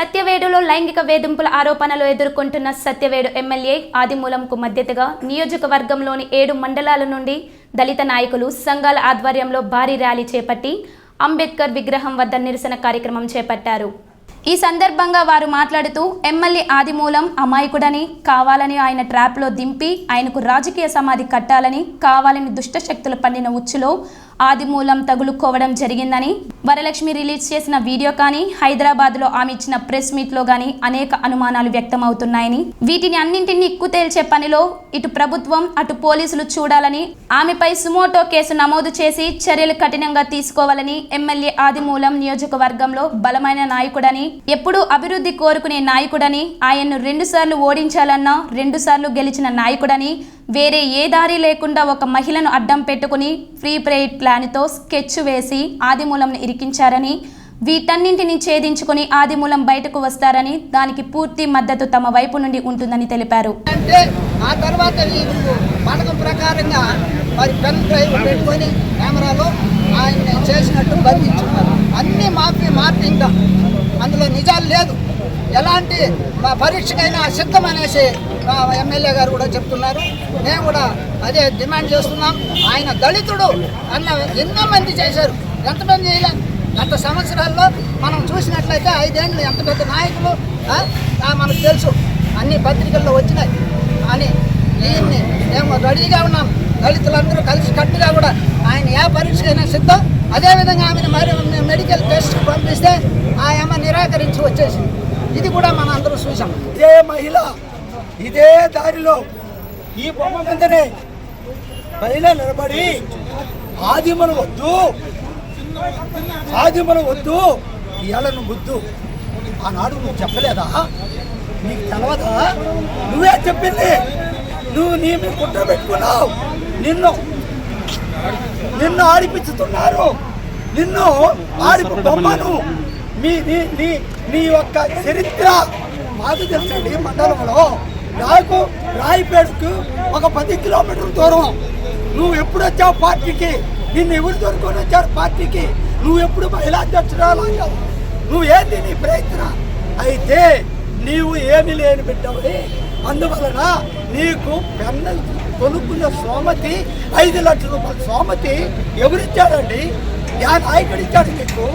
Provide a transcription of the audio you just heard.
సత్యవేడులో లైంగిక వేధింపుల ఆరోపణలు ఎదుర్కొంటున్న సత్యవేడు ఎమ్మెల్యే ఆదిమూలంకు మద్దతుగా నియోజకవర్గంలోని ఏడు మండలాల నుండి దళిత నాయకులు సంఘాల ఆధ్వర్యంలో భారీ ర్యాలీ చేపట్టి అంబేద్కర్ విగ్రహం వద్ద నిరసన కార్యక్రమం చేపట్టారు. ఈ సందర్భంగా వారు మాట్లాడుతూ ఎమ్మెల్యే ఆదిమూలం అమాయకుడని కావాలని ఆయన ట్రాప్లో దింపి ఆయనకు రాజకీయ సమాధి కట్టాలని కావాలని దుష్ట శక్తులు పండిన ఉచ్చులో ఆదిమూలం తగులుకోవడం జరిగిందని వరలక్ష్మి రిలీజ్ చేసిన వీడియో కానీ హైదరాబాద్లో ఆమె ఇచ్చిన ప్రెస్ మీట్లో కానీ అనేక అనుమానాలు వ్యక్తమవుతున్నాయని వీటిని అన్నింటినీ నిక్కు తేల్చే పనిలో ఇటు ప్రభుత్వం అటు పోలీసులు చూడాలని ఆమెపై సుమోటో కేసు నమోదు చేసి చర్యలు కఠినంగా తీసుకోవాలని ఎమ్మెల్యే ఆదిమూలం నియోజకవర్గంలో బలమైన నాయకుడని ఎప్పుడూ అభివృద్ధి కోరుకునే నాయకుడని ఆయన్ను రెండుసార్లు ఓడించాలన్నా రెండుసార్లు గెలిచిన నాయకుడని వేరే ఏ దారి లేకుండా ఒక మహిళను అడ్డం పెట్టుకుని ఫ్రీ ప్రేడ్ ప్లాన్తో స్కెచ్ వేసి ఆదిమూలంను ఇరికించారని వీటన్నింటిని ఛేదించుకుని ఆదిమూలం బయటకు వస్తారని దానికి పూర్తి మద్దతు తమ వైపు నుండి ఉంటుందని తెలిపారు. ఆ తర్వాత పథకం ప్రకారంగా మరి పెన్ డ్రైవ్ పెట్టుకొని కెమెరాలో చేసినట్టు బంధించున్నారు అన్ని మార్పింగ్ అందులో నిజాలు లేదు. ఎలాంటి మా పరీక్షకైనా సిద్ధం అనేసి మా ఎమ్మెల్యే గారు కూడా చెప్తున్నారు. మేము కూడా అదే డిమాండ్ చేస్తున్నాం. ఆయన దళితుడు అన్న ఎన్నో మంది చేశారు. ఎంతమంది చేయలే? గత సంవత్సరాల్లో మనం చూసినట్లయితే ఐదేళ్ళు ఎంత పెద్ద నాయకులు మనకు తెలుసు. అన్ని పత్రికల్లో వచ్చినాయి. అని దీన్ని మేము రెడీగా ఉన్నాం. దళితులందరూ కలిసి కట్టుగా కూడా ఆయన ఏ పరీక్షకైనా సిద్ధం. అదేవిధంగా ఆమెను మరి మెడికల్ టెస్ట్కి పంపిస్తే ఆ అమ్మ నిరాకరించి వచ్చేసింది. ఇది కూడా మనం అందరూ చూసాం. ఇదే మహిళ ఇదే దారిలో ఈ బొమ్మ మీదనే మహిళ నిలబడి ఆదిమను వద్దు ఆదిమను వద్దు ఇళ్ళను వద్దు ఆనాడు నువ్వు చెప్పలేదా? నీకు తెలవదా? నువ్వే చెప్పింది. నువ్వు నీ మీ కుట్ర పెట్టుకున్నావు. నిన్ను నిన్ను ఆడిపించుతున్నారు నిన్ను ఆడిపి బొమ్మను మీ నీ నీ నీ యొక్క చరిత్ర మాకు తెలుసండి మండలంలో. నాకు రాయిపేటకు ఒక పది కిలోమీటర్ల దూరం. నువ్వు ఎప్పుడు వచ్చావు పార్టీకి? నిన్ను ఎవరు దొరుకుని వచ్చారు పార్టీకి? నువ్వు ఎప్పుడు మహిళా అధ్యక్షురాలు అయ్యావు నువ్వు ఏంటి నీ ప్రయత్నం? అయితే నీవు ఏమి లేని బిడ్డవని అందువలన నీకు పెన్నలు కొనుక్కున్న సోమతి ఐదు లక్షల రూపాయల సోమతి ఎవరిచ్చాడండి? యా నాయకుడు ఇచ్చాడు నీకు.